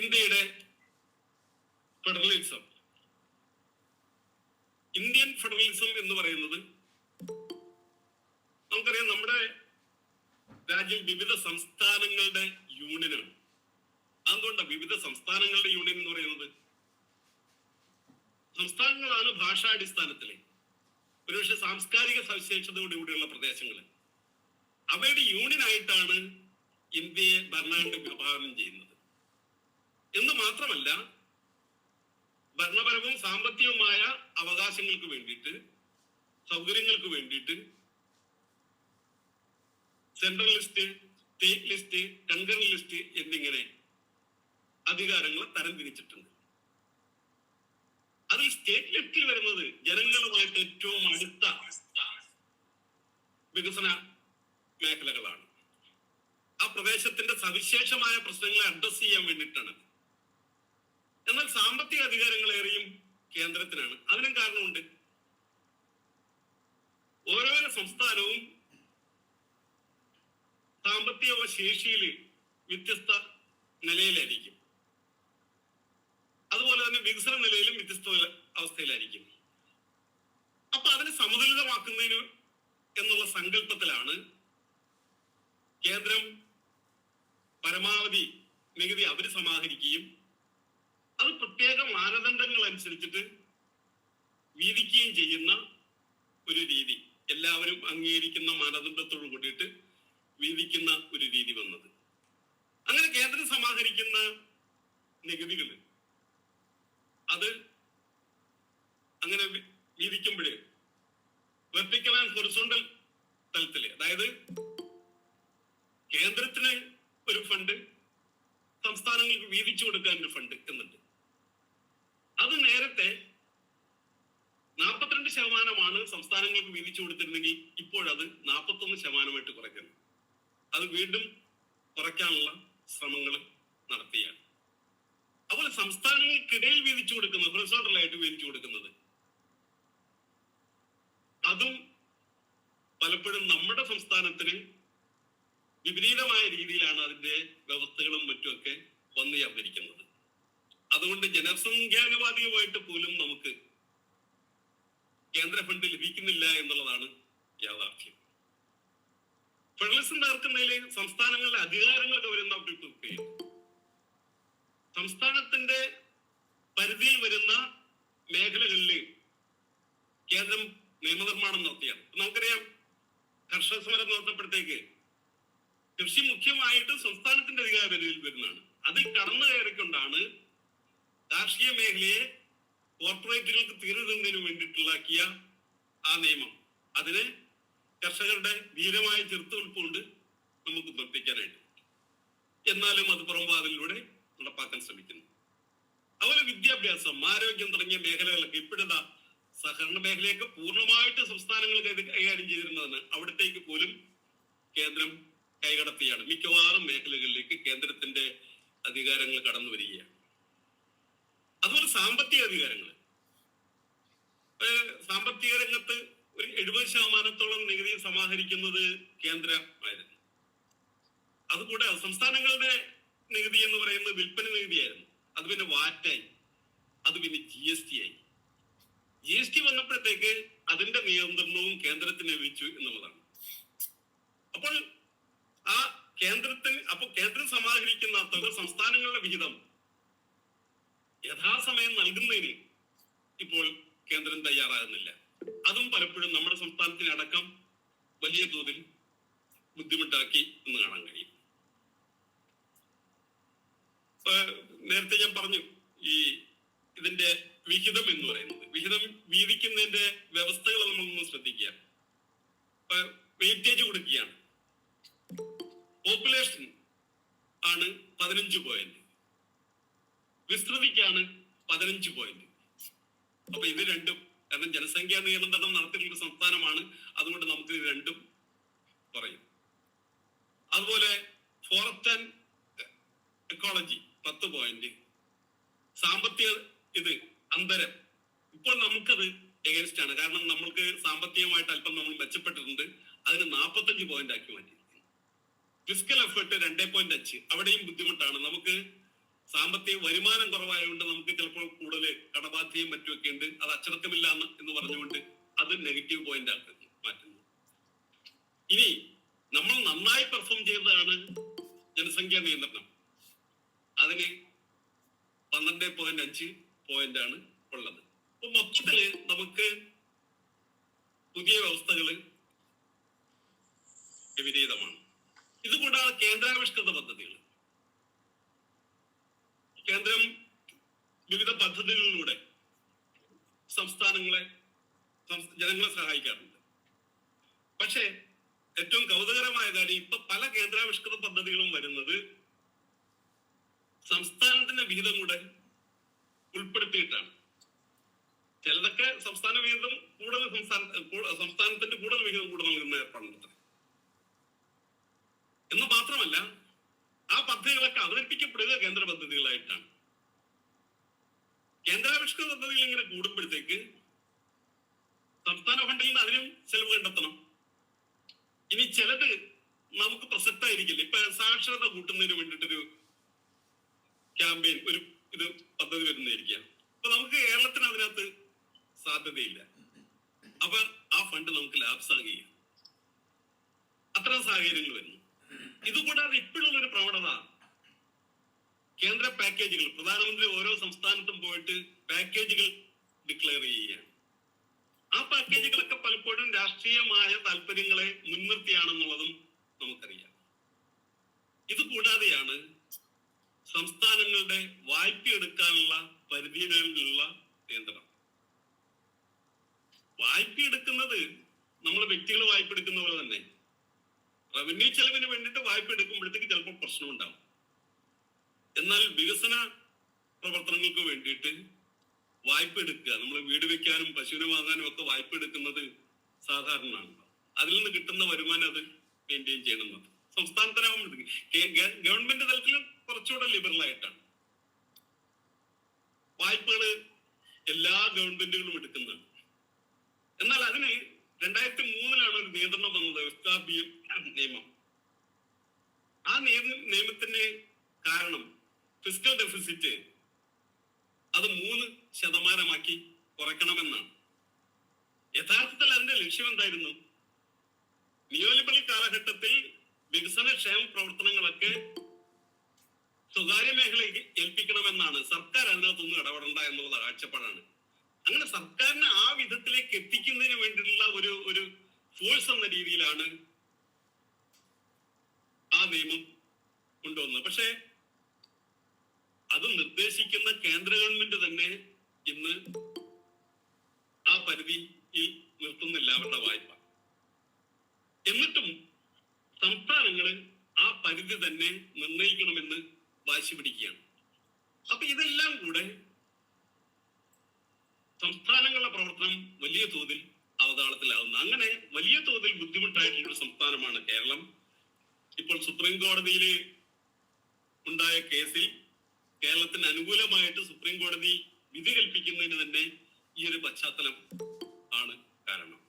ഇന്ത്യയുടെ federalism. Indian federalism എന്ന് പറയുന്നത് നമുക്കറിയാം നമ്മുടെ രാജ്യം വിവിധ സംസ്ഥാനങ്ങളുടെ യൂണിയനാണ് അതുകൊണ്ടാണ് വിവിധ സംസ്ഥാനങ്ങളുടെ യൂണിയൻ എന്ന് പറയുന്നത്. സംസ്ഥാനങ്ങളാണ് ഭാഷാടിസ്ഥാനത്തിലെ. ഒരുപക്ഷെ സാംസ്കാരിക സവിശേഷതയോടുകൂടിയുള്ള പ്രദേശങ്ങൾ അവയുടെ യൂണിയൻ ആയിട്ടാണ് ഇന്ത്യയെ ഭരണഘടന വിഭാവനം ചെയ്യുന്നത്. എന്ന് മാത്രമല്ല ഭരണപരവും സാമ്പത്തികവുമായ അവകാശങ്ങൾക്ക് വേണ്ടിയിട്ട് സൗകര്യങ്ങൾക്ക് വേണ്ടിയിട്ട് central list state list concurrent list എന്നിങ്ങനെ അധികാരങ്ങൾ തരംതിരിച്ചിട്ടുണ്ട്. അതിൽ സ്റ്റേറ്റ് ലിസ്റ്റിൽ വരുന്നത് ജനങ്ങളുമായിട്ട് ഏറ്റവും അടുത്ത വികസന മേഖലകളാണ്. ആ പ്രദേശത്തിന്റെ സവിശേഷമായ പ്രശ്നങ്ങളെ അഡ്രസ് ചെയ്യാൻ വേണ്ടിയിട്ടാണ്. എന്നാൽ സാമ്പത്തിക അധികാരങ്ങളേറെയും കേന്ദ്രത്തിനാണ്. അതിനും കാരണമുണ്ട്. ഓരോരോ സംസ്ഥാനവും സാമ്പത്തിക ശേഷിയിൽ വ്യത്യസ്ത നിലയിലായിരിക്കും. അതുപോലെ തന്നെ വികസന നിലയിലും വ്യത്യസ്ത അവസ്ഥയിലായിരിക്കും. അപ്പൊ അതിനെ സമതുലിതമാക്കുന്നതിന് എന്നുള്ള സങ്കല്പത്തിലാണ് കേന്ദ്രം പരമാവധി നികുതി അവർ സമാഹരിക്കുകയും അത് പ്രത്യേക മാനദണ്ഡങ്ങൾ അനുസരിച്ചിട്ട് വീതിക്കുകയും ചെയ്യുന്ന ഒരു രീതി. എല്ലാവരും അംഗീകരിക്കുന്ന മാനദണ്ഡത്തോട് കൂടിയിട്ട് വീതിക്കുന്ന ഒരു രീതി വന്നത്. അങ്ങനെ കേന്ദ്രം സമാഹരിക്കുന്ന നികുതികൾ അത് അങ്ങനെ വീതിക്കുമ്പോൾ വെർട്ടിക്കൽ ആൻഡ് ഹൊറിസോണ്ടൽ തലത്തിൽ അതായത് കേന്ദ്രത്തിന് ഒരു ഫണ്ട് സംസ്ഥാനങ്ങൾക്ക് വീതിച്ചു കൊടുക്കാൻ ഒരു ഫണ്ട് എന്നുണ്ട്. അത് നേരത്തെ നാൽപ്പത്തിരണ്ട് ശതമാനമാണ് സംസ്ഥാനങ്ങൾക്ക് വീതിച്ചു കൊടുത്തിരുന്നെങ്കിൽ ഇപ്പോഴത് നാൽപ്പത്തൊന്ന് ശതമാനമായിട്ട് കുറയ്ക്കുന്നു അത് വീണ്ടും കുറയ്ക്കാനുള്ള ശ്രമങ്ങൾ നടത്തിയാണ്. അതുപോലെ സംസ്ഥാനങ്ങൾക്കിടയിൽ വീതിച്ചു കൊടുക്കുന്നത് ഹൊറിസോണ്ടലായിട്ട് വീതിച്ചു കൊടുക്കുന്നത്. അതും പലപ്പോഴും നമ്മുടെ സംസ്ഥാനത്തിന് വിപരീതമായ രീതിയിലാണ് അതിന്റെ വ്യവസ്ഥകളും മറ്റുമൊക്കെ വന്നു ചേർന്നിരിക്കുന്നത് അതുകൊണ്ട് ജനസംഖ്യാനുപാതികമായിട്ട് പോലും നമുക്ക് കേന്ദ്ര ഫണ്ട് ലഭിക്കുന്നില്ല എന്നുള്ളതാണ് യാഥാർത്ഥ്യം. ഫെഡറലിസം തകർക്കുന്നതിൽ സംസ്ഥാനങ്ങളുടെ അധികാരങ്ങൾ വരുന്ന സംസ്ഥാനത്തിന്റെ പരിധിയിൽ വരുന്ന മേഖലകളിൽ കേന്ദ്രം നിയമനിർമ്മാണം നടത്തിയ നമുക്കറിയാം കർഷക സമരം നടത്തപ്പോഴത്തേക്ക് കൃഷി മുഖ്യമായിട്ട് സംസ്ഥാനത്തിന്റെ അധികാര പരിധിയിൽ വരുന്നതാണ്. അതിൽ കടന്നു കയറിക്കൊണ്ടാണ് കാർഷിക മേഖലയെ കോർപ്പറേറ്റുകൾക്ക് തീരുന്നതിന് വേണ്ടിയിട്ടുള്ളാക്കിയ ആ നിയമം. അതിനെ കർഷകരുടെ ധീരമായ ചെറുത്തുനിൽപ്പുകൊണ്ട് നമുക്ക് പ്രവർത്തിക്കാനായിട്ട് എന്നാലും അത് പുറംവാതിലൂടെ നടപ്പാക്കാൻ ശ്രമിക്കുന്നു. അതുപോലെ വിദ്യാഭ്യാസം ആരോഗ്യം തുടങ്ങിയ മേഖലകളൊക്കെ ഇപ്പോഴതാ സഹകരണ മേഖലയൊക്കെ പൂർണമായിട്ട് സംസ്ഥാനങ്ങൾ കൈകാര്യം ചെയ്തിരുന്നതാണ് അവിടത്തേക്ക് പോലും കേന്ദ്രം കൈകടത്തിയാണ്. മിക്കവാറും മേഖലകളിലേക്ക് കേന്ദ്രത്തിന്റെ അധികാരങ്ങൾ കടന്നു വരികയാണ് അതുപോലെ സാമ്പത്തിക അധികാരങ്ങൾ സാമ്പത്തിക രംഗത്ത് ഒരു എഴുപത് ശതമാനത്തോളം നികുതി സമാഹരിക്കുന്നത് കേന്ദ്രമായിരുന്നു. അതുകൂടെ സംസ്ഥാനങ്ങളുടെ നികുതി എന്ന് പറയുന്നത് വിൽപ്പന നികുതിയായിരുന്നു. അത് പിന്നെ വാറ്റായി. അത് പിന്നെ ജി എസ് ടി ആയി. ജി എസ് ടി വന്നപ്പോഴത്തേക്ക് അതിന്റെ നിയന്ത്രണവും കേന്ദ്രത്തിന് ലഭിച്ചു എന്നുള്ളതാണ്. അപ്പോൾ ആ കേന്ദ്രത്തിന് അപ്പൊ കേന്ദ്രം സമാഹരിക്കുന്ന തുക സംസ്ഥാനങ്ങളുടെ വിഹിതം യഥാസമയം നൽകുന്നതിന് ഇപ്പോൾ കേന്ദ്രം തയ്യാറാകുന്നില്ല. അതും പലപ്പോഴും നമ്മുടെ സംസ്ഥാനത്തിനടക്കം വലിയ തോതിൽ ബുദ്ധിമുട്ടാക്കി എന്ന് കാണാൻ കഴിയും. നേരത്തെ ഞാൻ പറഞ്ഞു ഈ ഇതിന്റെ വിഹിതം എന്ന് പറയുന്നത്. വിഹിതം വീതിക്കുന്നതിന്റെ വ്യവസ്ഥകൾ നമ്മളൊന്ന് ശ്രദ്ധിക്കുക. വെയിറ്റേജ് കൊടുക്കുകയാണ്. പോപ്പുലേഷൻ ആണ് പതിനഞ്ച് പോയിന്റ് വിസ്തൃതിക്കാണ് പതിനഞ്ച് പോയിന്റ് അപ്പൊ ഇത് രണ്ടും കാരണം ജനസംഖ്യാ നിയന്ത്രണം നടത്തിയിട്ടുള്ള സംസ്ഥാനമാണ്. അതുകൊണ്ട് നമുക്ക് ഇത് രണ്ടും പറയും അതുപോലെ ഫോറസ്റ്റ് ആൻഡ് എക്കോളജി പത്ത് പോയിന്റ് സാമ്പത്തിക ഇത് അന്തരം. ഇപ്പോൾ നമുക്കത് എഗൻസ്റ്റ് ആണ്. കാരണം നമ്മൾക്ക് സാമ്പത്തികമായിട്ട് അല്പം നമ്മൾ മെച്ചപ്പെട്ടിട്ടുണ്ട്. അതിന് നാൽപ്പത്തഞ്ച് പോയിന്റ് ആക്കി മാറ്റി ഫിസിക്കൽ എഫേർട്ട് രണ്ടേ പോയിന്റ് അഞ്ച്. അവിടെയും ബുദ്ധിമുട്ടാണ്. നമുക്ക് സാമ്പത്തിക വരുമാനം കുറവായതുകൊണ്ട് നമുക്ക് ചിലപ്പോൾ കൂടുതൽ കടബാധ്യയും മറ്റുമൊക്കെ ഉണ്ട്. അത് അച്ചടക്കമില്ല എന്ന് പറഞ്ഞുകൊണ്ട് അത് നെഗറ്റീവ് പോയിന്റ് ആക്കുന്നു മാറ്റുന്നു. ഇനി നമ്മൾ നന്നായി പെർഫോം ചെയ്തതാണ് ജനസംഖ്യാ നിയന്ത്രണം. അതിന് പന്ത്രണ്ട് പോയിന്റ് അഞ്ച് പോയിന്റ് ആണ് ഉള്ളത്. അപ്പൊ മൊത്തത്തിൽ നമുക്ക് പുതിയ വ്യവസ്ഥകൾ വിപരീതമാണ്. ഇതുകൂടാതെ കേന്ദ്രാവിഷ്കൃത പദ്ധതികൾ. കേന്ദ്രം വിവിധ പദ്ധതികളിലൂടെ സംസ്ഥാനങ്ങളെ സംസ്- ജനങ്ങളെ സഹായിക്കാറുണ്ട്. പക്ഷേ ഏറ്റവും കൗതുകരമായ കാര്യം ഇപ്പൊ പല കേന്ദ്രാവിഷ്കൃത പദ്ധതികളും വരുന്നത് സംസ്ഥാനത്തിന്റെ വിഹിതം കൂടെ ഉൾപ്പെടുത്തിയിട്ടാണ്. ചിലതൊക്കെ സംസ്ഥാന വിഹിതം കൂടുതൽ സംസ്ഥാന സംസ്ഥാനത്തിന്റെ കൂടുതൽ വിഹിതം കൂടെ നൽകുന്ന ഏർപ്പാടുണ്ട് എന്ന് മാത്രമല്ല ആ അവതരിപ്പിക്കപ്പെടുക കേന്ദ്ര പദ്ധതികളായിട്ടാണ് കേന്ദ്രാവിഷ്കൃത പദ്ധതികൾ ഇങ്ങനെ കൂടുമ്പോഴത്തേക്ക് സംസ്ഥാന ഫണ്ടിൽ നിന്ന് അതിനും ചെലവ് കണ്ടെത്തണം. ഇനി ചിലത് നമുക്ക് പ്രസക്തമായിരിക്കില്ല ഇപ്പൊ സാക്ഷരത കൂട്ടുന്നതിന് വേണ്ടിയിട്ടൊരു ക്യാമ്പയിൻ ഒരു ഇത് പദ്ധതി വരുന്നതായിരിക്കാം അപ്പൊ നമുക്ക് കേരളത്തിന് അതിനകത്ത് സാധ്യതയില്ല. അപ്പൊ ആ ഫണ്ട് നമുക്ക് ലാപ്സ് ആകുകയാണ് അത്തരം സാഹചര്യങ്ങൾ വരുന്നു. ഇതുകൂടാതെ ഇപ്പോഴുള്ള ഒരു പ്രവണത കേന്ദ്ര പാക്കേജുകൾ പ്രധാനമന്ത്രി ഓരോ സംസ്ഥാനത്തും പോയിട്ട് പാക്കേജുകൾ ഡിക്ലെയർ ചെയ്യുകയാണ്. ആ പാക്കേജുകളൊക്കെ പലപ്പോഴും രാഷ്ട്രീയമായ താല്പര്യങ്ങളെ മുൻനിർത്തിയാണെന്നുള്ളതും നമുക്കറിയാം. ഇത് കൂടാതെയാണ് സംസ്ഥാനങ്ങളുടെ വായ്പ എടുക്കാനുള്ള പരിധിയിലുള്ള നിയന്ത്രണം വായ്പ എടുക്കുന്നത് നമ്മൾ വ്യക്തികൾ വായ്പ എടുക്കുന്ന പോലെ തന്നെ. റവന്യൂ ചെലവിന് വേണ്ടിയിട്ട് വായ്പ എടുക്കുമ്പോഴത്തേക്ക് ചിലപ്പോൾ പ്രശ്നം ഉണ്ടാവും എന്നാൽ വികസന പ്രവർത്തനങ്ങൾക്ക് വേണ്ടിയിട്ട് വായ്പ എടുക്കുക നമ്മൾ വീട് വെക്കാനും പശുവിനെ വാങ്ങാനും ഒക്കെ വായ്പ എടുക്കുന്നത് സാധാരണമാണ്. അതിൽ നിന്ന് കിട്ടുന്ന വരുമാനം അത് മെയിന്റെയിൻ ചെയ്യണമെന്നത് സംസ്ഥാനത്തിനാവുമ്പോൾ ഗവൺമെന്റ് തലത്തിൽ കുറച്ചുകൂടെ ലിബറൽ ആയിട്ടാണ്. വായ്പകൾ എല്ലാ ഗവൺമെന്റുകളും എടുക്കുന്നതാണ്. എന്നാൽ അതിന് രണ്ടായിരത്തി മൂന്നിലാണ് ഒരു നിയന്ത്രണം വന്നത് എസ്കാബിയം നിയമം. ആ നിയമ- നിയമത്തിന്റെ കാരണം ഫിസിക്കൽ ഡെഫിസിറ്റ് അത് മൂന്ന് ശതമാനമാക്കി കുറയ്ക്കണമെന്നാണ്. യഥാർത്ഥത്തിൽ അതിന്റെ ലക്ഷ്യം എന്തായിരുന്നു? നിയോലിബറൽ കാലഘട്ടത്തിൽ വികസനക്ഷേമ പ്രവർത്തനങ്ങളൊക്കെ സ്വകാര്യ മേഖലയ്ക്ക് ഏൽപ്പിക്കണമെന്നാണ്. സർക്കാർ അതിനകത്തൊന്നും ഇടപെടണ്ട എന്നുള്ള കാഴ്ചപ്പാടാണ്. അങ്ങനെ സർക്കാരിനെ ആ വിധത്തിലേക്ക് എത്തിക്കുന്നതിന് വേണ്ടിയിട്ടുള്ള ഒരു ഒരു ഫോഴ്സ് എന്ന രീതിയിലാണ് ആ നിയമം കൊണ്ടുവന്നത്. പക്ഷേ അത് നിർദ്ദേശിക്കുന്ന കേന്ദ്ര ഗവൺമെന്റ് തന്നെ ഇന്ന് ആ പരിധിയിൽ നിർത്തുന്നില്ല അവരുടെ വായ്പ. എന്നിട്ടും സംസ്ഥാനങ്ങൾ ആ പരിധി തന്നെ നിർണയിക്കണമെന്ന് വാശി പിടിക്കുകയാണ്. അപ്പൊ ഇതെല്ലാം കൂടെ സംസ്ഥാനങ്ങളുടെ പ്രവർത്തനം വലിയ തോതിൽ അവതാളത്തിലാവുന്നു. അങ്ങനെ വലിയ തോതിൽ ബുദ്ധിമുട്ടായിട്ടുള്ള സംസ്ഥാനമാണ് കേരളം. ഇപ്പോൾ സുപ്രീം കോടതിയിൽ ഉണ്ടായ കേസിൽ കേരളത്തിന് അനുകൂലമായിട്ട് സുപ്രീം കോടതി വിധി കൽപ്പിക്കുന്നതിന് തന്നെ ഈ ഒരു പശ്ചാത്തലം ആണ് കാരണം.